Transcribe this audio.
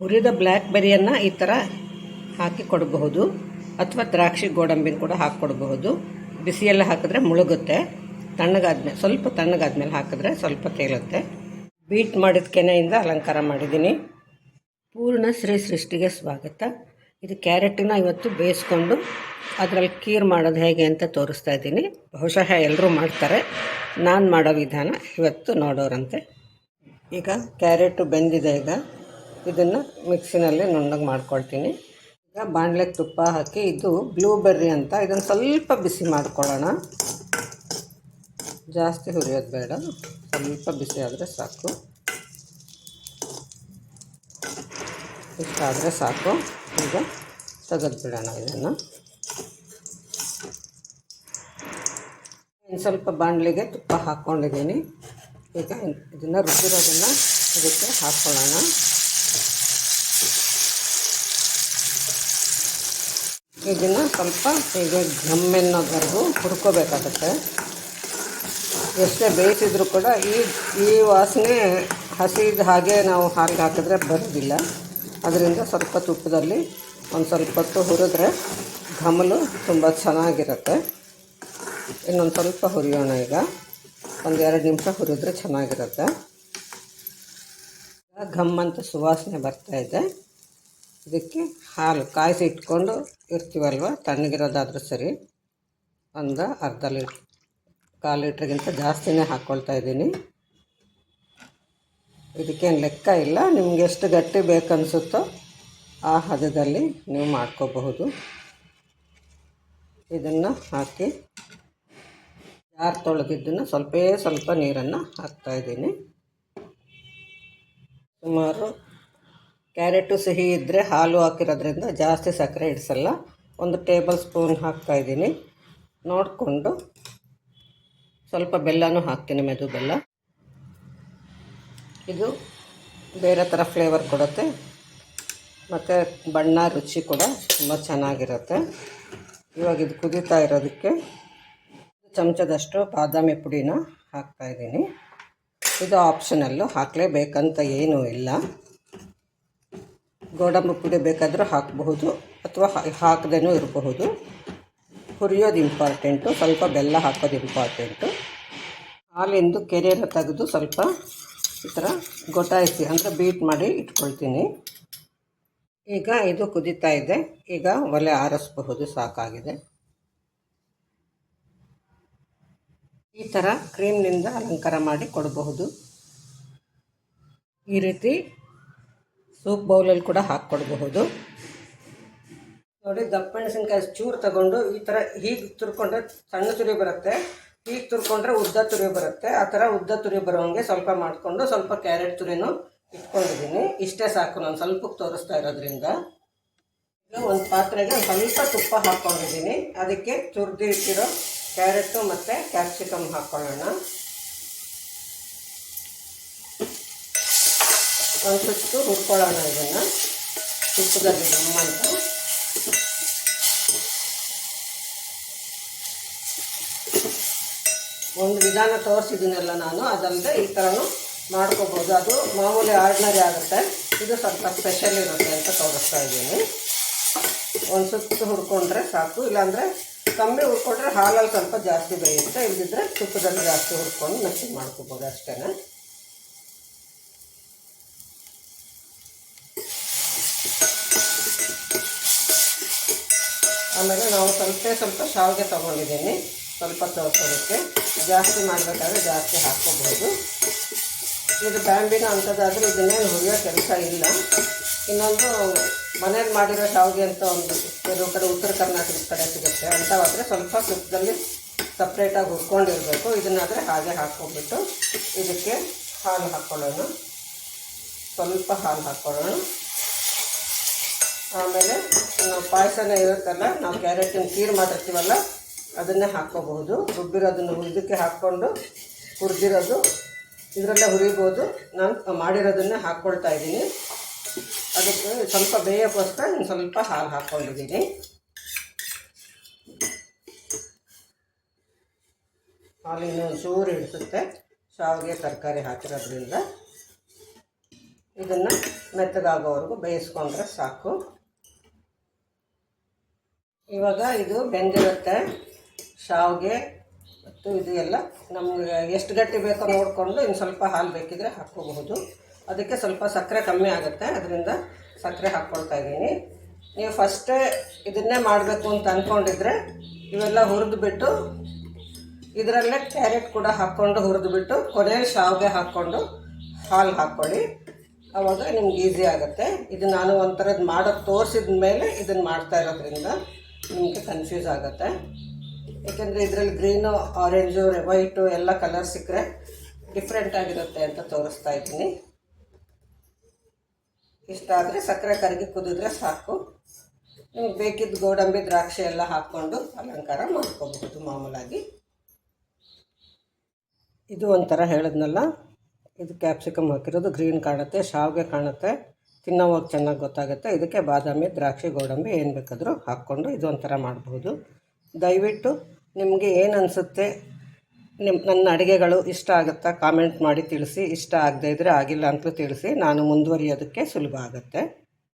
ಹುರಿದ ಬ್ಲ್ಯಾಕ್ ಬೆರಿಯನ್ನು ಈ ಥರ ಹಾಕಿ ಕೊಡಬಹುದು ಅಥವಾ ದ್ರಾಕ್ಷಿ ಗೋಡಂಬಿನ ಕೂಡ ಹಾಕ್ಕೊಡಬಹುದು. ಬಿಸಿಯೆಲ್ಲ ಹಾಕಿದ್ರೆ ಮುಳುಗುತ್ತೆ. ತಣ್ಣಗಾದ್ಮೇಲೆ ಸ್ವಲ್ಪ ತಣ್ಣಗಾದ್ಮೇಲೆ ಹಾಕಿದ್ರೆ ಸ್ವಲ್ಪ ತೇಲುತ್ತೆ. ಬೀಟ್ ಮಾಡಿದ ಕೆನೆಯಿಂದ ಅಲಂಕಾರ ಮಾಡಿದ್ದೀನಿ. ಪೂರ್ಣ ಶ್ರೀ ಸೃಷ್ಟಿಗೆ ಸ್ವಾಗತ. ಇದು ಕ್ಯಾರೆಟನ್ನ ಇವತ್ತು ಬೇಯಿಸ್ಕೊಂಡು ಅದರಲ್ಲಿ ಕೀರ್ ಮಾಡೋದು ಹೇಗೆ ಅಂತ ತೋರಿಸ್ತಾ ಇದ್ದೀನಿ. ಬಹುಶಃ ಎಲ್ಲರೂ ಮಾಡ್ತಾರೆ. ನಾನು ಮಾಡೋ ವಿಧಾನ ಇವತ್ತು ನೋಡೋರಂತೆ. ಈಗ ಕ್ಯಾರೆಟು ಬೆಂದಿದೆ ಈಗ. ಇದನ್ನು ಮಿಕ್ಸಿನಲ್ಲಿ ನುಣ್ಣಗೆ ಮಾಡ್ಕೊಳ್ತೀನಿ. ಈಗ ಬಾಣಲೆಗೆ ತುಪ್ಪ ಹಾಕಿ, ಇದು ಬ್ಲೂಬೆರ್ರಿ ಅಂತ ಇದನ್ನು ಸ್ವಲ್ಪ ಬಿಸಿ ಮಾಡ್ಕೊಳ್ಳೋಣ. ಜಾಸ್ತಿ ಹುರಿಯೋದು ಬೇಡ, ಸ್ವಲ್ಪ ಬಿಸಿ ಆದರೆ ಸಾಕು. ಇಷ್ಟಾದರೆ ಸಾಕು. ಈಗ ತೆಗೆದು ಬಿಡೋಣ ಇದನ್ನು. ಇನ್ನು ಸ್ವಲ್ಪ ಬಾಣಲಿಗೆ ತುಪ್ಪ ಹಾಕ್ಕೊಂಡಿದ್ದೀನಿ. ಈಗ ಇದನ್ನು ರುಬ್ಬಿರೋದನ್ನು ಇದಕ್ಕೆ ಹಾಕ್ಕೊಳ್ಳೋಣ ಇದನ್ನು ಸ್ವಲ್ಪ ಹೀಗೆ ಘಮ್ಮೆನ್ನೋದ್ವರೆಗೂ ಹುರ್ಕೋಬೇಕಾಗತ್ತೆ ಎಷ್ಟೇ ಬೇಯಿಸಿದ್ರು ಕೂಡ ಈ ಈ ವಾಸನೆ ಹಸಿದ ಹಾಗೆ ನಾವು ಹಾಲಿಗೆ ಹಾಕಿದ್ರೆ ಬರೋದಿಲ್ಲ. ಅದರಿಂದ ಸ್ವಲ್ಪ ತುಪ್ಪದಲ್ಲಿ ಒಂದು ಸ್ವಲ್ಪ ಹೊತ್ತು ಹುರಿದ್ರೆ ಘಮಲು ತುಂಬ ಚೆನ್ನಾಗಿರುತ್ತೆ. ಇನ್ನೊಂದು ಸ್ವಲ್ಪ ಹುರಿಯೋಣ ಈಗ. ಒಂದು ಎರಡು ನಿಮಿಷ ಹುರಿದ್ರೆ ಚೆನ್ನಾಗಿರುತ್ತೆ. ಘಮ್ ಅಂತ ಸುವಾಸನೆ ಬರ್ತಾಯಿದೆ ಇದಕ್ಕೆ ಹಾಲು ಕಾಯಿಸಿ ಇಟ್ಕೊಂಡು ಇರ್ತೀವಲ್ವ? ತಣ್ಣಗಿರೋದಾದ್ರೂ ಸರಿ. ಒಂದು ಅರ್ಧ ಲೀಟ್ರ್, ಕಾಲು ಲೀಟ್ರಿಗಿಂತ ಜಾಸ್ತಿನೇ ಹಾಕ್ಕೊಳ್ತಾ ಇದ್ದೀನಿ. ಇದಕ್ಕೇನು ಲೆಕ್ಕ ಇಲ್ಲ. ನಿಮ್ಗೆ ಎಷ್ಟು ಗಟ್ಟಿ ಬೇಕನ್ನಿಸುತ್ತೋ ಆ ಹದದಲ್ಲಿ ನೀವು ಮಾಡ್ಕೋಬಹುದು. ಇದನ್ನು ಹಾಕಿ ಯಾರು ತೊಳೆದಿದ್ದನ್ನು ಸ್ವಲ್ಪೇ ಸ್ವಲ್ಪ ನೀರನ್ನು ಹಾಕ್ತಾಯಿದ್ದೀನಿ ಸುಮಾರು ಕ್ಯಾರೆಟು ಸಿಹಿ ಇದ್ದರೆ ಹಾಲು ಹಾಕಿರೋದ್ರಿಂದ ಜಾಸ್ತಿ ಸಕ್ಕರೆ ಇಡಿಸಲ್ಲ. ಒಂದು ಟೇಬಲ್ ಸ್ಪೂನ್ ಹಾಕ್ತಾಯಿದ್ದೀನಿ ನೋಡಿಕೊಂಡು ಸ್ವಲ್ಪ ಬೆಲ್ಲನೂ ಹಾಕ್ತೀನಿ ಮೆದು ಬೆಲ್ಲ. ಇದು ಬೇರೆ ಥರ ಫ್ಲೇವರ್ ಕೊಡುತ್ತೆ. ಮತ್ತು ಬಣ್ಣ ರುಚಿ ಕೂಡ ತುಂಬ ಚೆನ್ನಾಗಿರುತ್ತೆ. ಇವಾಗ ಇದು ಕುದೀತಾ ಇರೋದಕ್ಕೆ ಚಮಚದಷ್ಟು ಬಾದಾಮಿ ಪುಡಿನ ಹಾಕ್ತಾಯಿದ್ದೀನಿ ಇದು ಆಪ್ಷನಲ್ಲು ಹಾಕಲೇಬೇಕಂತ ಏನೂ ಇಲ್ಲ. ಗೋಡಂಬಿ ಪುಡಿ ಬೇಕಾದರೂ ಹಾಕಬಹುದು ಅಥವಾ ಹಾಕದೇನೂ ಇರಬಹುದು. ಹುರಿಯೋದು ಇಂಪಾರ್ಟೆಂಟು ಸ್ವಲ್ಪ ಬೆಲ್ಲ ಹಾಕೋದು ಇಂಪಾರ್ಟೆಂಟು ಹಾಲಿಂದು ಕೆರೆಯನ್ನು ತೆಗೆದು ಸ್ವಲ್ಪ ಈ ಥರ ಗೊಟ್ಟಾಯಿಸಿ ಅಂದರೆ ಬೀಟ್ ಮಾಡಿ ಇಟ್ಕೊಳ್ತೀನಿ. ಈಗ ಇದು ಕುದೀತಾ ಇದೆ. ಈಗ ಒಲೆ ಆರಿಸಬಹುದು, ಸಾಕಾಗಿದೆ. ಈ ಥರ ಕ್ರೀಮ್ನಿಂದ ಅಲಂಕಾರ ಮಾಡಿ ಕೊಡಬಹುದು. ಈ ರೀತಿ ಸೂಪ್ ಬೌಲಲ್ಲಿ ಕೂಡ ಹಾಕ್ಕೊಡ್ಬಹುದು. ನೋಡಿ ದಪ್ಪ ಮೆಣಸಿನ್ಕಾಯಿ ಚೂರು ತಗೊಂಡು ಈ ಥರ ಹೀಗೆ ತುರ್ಕೊಂಡ್ರೆ ಸಣ್ಣ ತುರಿ ಬರುತ್ತೆ. ಹೀಗೆ ತುರ್ಕೊಂಡ್ರೆ ಉದ್ದ ತುರಿ ಬರುತ್ತೆ. ಆ ಥರ ಉದ್ದ ತುರಿ ಬರೋಂಗೆ ಸ್ವಲ್ಪ ಮಾಡಿಕೊಂಡು ಸ್ವಲ್ಪ ಕ್ಯಾರೆಟ್ ತುರಿನೂ ಇಟ್ಕೊಂಡಿದ್ದೀನಿ. ಇಷ್ಟೇ ಸಾಕು, ನಾನು ಸ್ವಲ್ಪ ತೋರಿಸ್ತಾ ಇರೋದ್ರಿಂದ. ಒಂದು ಪಾತ್ರೆಗೆ ಸ್ವಲ್ಪ ತುಪ್ಪ ಹಾಕ್ಕೊಂಡಿದ್ದೀನಿ. ಅದಕ್ಕೆ ತುರ್ದು ಕ್ಯಾರೆಟು ಮತ್ತು ಕ್ಯಾಪ್ಸಿಕಮ್ ಹಾಕ್ಕೊಳ್ಳೋಣ. ಒಂದು ಸುತ್ತು ಹುರ್ಕೊಳ್ಳೋಣ ಇದನ್ನು. ತುಪ್ಪದಲ್ಲಿ ದಮ್ಮ ಅಂತ ಒಂದು ವಿಧಾನ ತೋರಿಸಿದ್ದೀನಲ್ಲ ನಾನು ಅದಲ್ಲದೆ ಈ ಥರನೂ ಮಾಡ್ಕೋಬೋದು. ಅದು ಮಾಮೂಲಿ ಆರ್ಡಿನರಿ ಆಗುತ್ತೆ. ಇದು ಸ್ವಲ್ಪ ಸ್ಪೆಷಲ್ ಇರುತ್ತೆ ಅಂತ ತೋರಿಸ್ತಾ ಇದ್ದೀನಿ. ಒಂದು ಸುತ್ತು ಹುರ್ಕೊಂಡ್ರೆ ಸಾಕು. ಇಲ್ಲಾಂದರೆ ಕಮ್ಮಿ ಹುರ್ಕೊಂಡ್ರೆ ಹಾಲಲ್ಲಿ ಸ್ವಲ್ಪ ಜಾಸ್ತಿ ಬೇಯುತ್ತೆ. ಇಲ್ಲದಿದ್ದರೆ ತುಪ್ಪದಲ್ಲಿ ಜಾಸ್ತಿ ಹುರ್ಕೊಂಡು ಮೆತ್ತಗೆ ಮಾಡ್ಕೋಬೋದು ಅಷ್ಟೇ ಆಮೇಲೆ ನಾವು ಸ್ವಲ್ಪ ಸ್ವಲ್ಪ ಶಾವಿಗೆ ತೊಗೊಂಡಿದ್ದೀನಿ. ಸ್ವಲ್ಪ ತೋರಿಸೋದಕ್ಕೆ ಜಾಸ್ತಿ ಮಾಡಬೇಕಾದ್ರೆ ಜಾಸ್ತಿ ಹಾಕ್ಕೋಬೋದು. ಇದು ಬ್ಯಾಂಬಿನ ಅಂಥದ್ದಾದರೆ ಇದನ್ನೇನು ಹುರಿಯೋ ಕೆಲಸ ಇಲ್ಲ. ಇನ್ನೊಂದು ಮನೇಲಿ ಮಾಡಿರೋ ಶಾವಿಗೆ ಅಂತ ಒಂದು ಕೆಲವು ಕಡೆ ಉತ್ತರ ಕರ್ನಾಟಕದ ಕಡೆ ಸಿಗುತ್ತೆ. ಅಂಥವಾದರೆ ಸ್ವಲ್ಪ ತುಪ್ಪದಲ್ಲಿ ಸಪ್ರೇಟಾಗಿ ಹುರ್ಕೊಂಡಿರಬೇಕು. ಇದನ್ನಾದರೆ ಹಾಗೆ ಹಾಕ್ಕೊಂಡ್ಬಿಟ್ಟು ಇದಕ್ಕೆ ಹಾಲು ಹಾಕ್ಕೊಳ್ಳೋಣ. ಸ್ವಲ್ಪ ಹಾಲು ಹಾಕ್ಕೊಳ್ಳೋಣ. ಆಮೇಲೆ ನಾವು ಪಾಯಸನ ಇರುತ್ತಲ್ಲ, ನಾವು ಕ್ಯಾರೆಟಿನ ಕೀರು ಮಾಡಿರ್ತೀವಲ್ಲ, ಅದನ್ನೇ ಹಾಕ್ಕೋಬಹುದು. ರುಬ್ಬಿರೋದನ್ನು ಇದಕ್ಕೆ ಹಾಕ್ಕೊಂಡು ಹುರಿದಿರೋದು, ಇದರಲ್ಲೇ ಹುರಿಬೋದು. ನಾನು ಮಾಡಿರೋದನ್ನೇ ಹಾಕ್ಕೊಳ್ತಾ ಇದ್ದೀನಿ. ಅದಕ್ಕೆ ಸ್ವಲ್ಪ ಬೇಯೋಕ್ಕೋಸ್ಕರ ನಾನು ಸ್ವಲ್ಪ ಹಾಲು ಹಾಕ್ಕೊಂಡಿದ್ದೀನಿ. ಹಾಲಿನ ಚೂರು ಹಿಡಿಸುತ್ತೆ ಶಾವಿಗೆ ತರಕಾರಿ ಹಾಕಿರೋದ್ರಿಂದ ಇದನ್ನು ಮೆತ್ತಗಾಗೋವರೆಗೂ ಬೇಯಿಸ್ಕೊಂಡ್ರೆ ಸಾಕು. ಇವಾಗ ಇದು ಬೆಂದಿರುತ್ತೆ, ಶಾವಿಗೆ ಮತ್ತು ಇದು ಎಲ್ಲ. ನಮಗೆ ಎಷ್ಟು ಗಟ್ಟಿ ಬೇಕೋ ನೋಡಿಕೊಂಡು ಇನ್ನು ಸ್ವಲ್ಪ ಹಾಲು ಬೇಕಿದ್ರೆ ಹಾಕ್ಕೋಬಹುದು. ಅದಕ್ಕೆ ಸ್ವಲ್ಪ ಸಕ್ಕರೆ ಕಮ್ಮಿ ಆಗುತ್ತೆ, ಅದರಿಂದ ಸಕ್ಕರೆ ಹಾಕ್ಕೊಳ್ತಾ ಇದ್ದೀನಿ. ನೀವು ಫಸ್ಟೇ ಇದನ್ನೇ ಮಾಡಬೇಕು ಅಂತ ಅಂದ್ಕೊಂಡಿದ್ರೆ ಇವೆಲ್ಲ ಹುರಿದು ಬಿಟ್ಟು ಇದರಲ್ಲೇ ಕ್ಯಾರೆಟ್ ಕೂಡ ಹಾಕ್ಕೊಂಡು ಹುರಿದು ಬಿಟ್ಟು ಕೊನೆಯಲ್ಲಿ ಶಾವಿಗೆ ಹಾಕ್ಕೊಂಡು ಹಾಲು ಹಾಕ್ಕೊಳ್ಳಿ. ಆವಾಗ ನಿಮ್ಗೆ ಈಸಿ ಆಗುತ್ತೆ. ಇದು ನಾನು ಒಂಥರದ್ದು ಮಾಡೋದು ತೋರಿಸಿದ ಮೇಲೆ ಇದನ್ನು ಮಾಡ್ತಾ ಇರೋದ್ರಿಂದ ನಿಮಗೆ ಕನ್ಫ್ಯೂಸ್ ಆಗುತ್ತೆ. ಯಾಕೆಂದರೆ ಇದರಲ್ಲಿ ಗ್ರೀನು ಆರೆಂಜು ವೈಟು ಎಲ್ಲ ಕಲರ್ ಸಿಕ್ಕರೆ ಡಿಫ್ರೆಂಟ್ ಆಗಿರುತ್ತೆ ಅಂತ ತೋರಿಸ್ತಾ ಇದ್ದೀನಿ. ಇಷ್ಟ ಆದರೆ ಸಕ್ಕರೆ ಕರಗಿ ಕುದಿದ್ರೆ ಸಾಕು. ನಿಮ್ಗೆ ಬೇಕಿದ್ದ ಗೋಡಂಬಿ, ದ್ರಾಕ್ಷಿ ಎಲ್ಲ ಹಾಕ್ಕೊಂಡು ಅಲಂಕಾರ ಮಾಡ್ಕೋಬಹುದು ಮಾಮೂಲಾಗಿ. ಇದು ಒಂಥರ ಹೇಳಿದ್ನಲ್ಲ, ಇದು ಕ್ಯಾಪ್ಸಿಕಮ್ ಹಾಕಿರೋದು ಗ್ರೀನ್ ಕಾಣುತ್ತೆ, ಶಾವಿಗೆ ಕಾಣುತ್ತೆ. ತಿನ್ನೋವಾಗ ಚೆನ್ನಾಗಿ ಗೊತ್ತಾಗುತ್ತೆ. ಇದಕ್ಕೆ ಬಾದಾಮಿ, ದ್ರಾಕ್ಷಿ, ಗೋಡಂಬಿ ಏನು ಬೇಕಾದರೂ ಹಾಕ್ಕೊಂಡು ಇದೊಂಥರ ಮಾಡ್ಬೋದು. ದಯವಿಟ್ಟು ನಿಮಗೆ ಏನು ಅನಿಸುತ್ತೆ ನಿಮ್ಮ ನನ್ನ ಅಡುಗೆಗಳು ಇಷ್ಟ ಆಗುತ್ತಾ ಕಾಮೆಂಟ್ ಮಾಡಿ ತಿಳಿಸಿ. ಇಷ್ಟ ಆಗದೇ ಇದ್ದರೆ ಆಗಿಲ್ಲ ಅಂತಲೂ ತಿಳಿಸಿ. ನಾನು ಮುಂದುವರಿಯೋದಕ್ಕೆ ಸುಲಭ ಆಗುತ್ತೆ.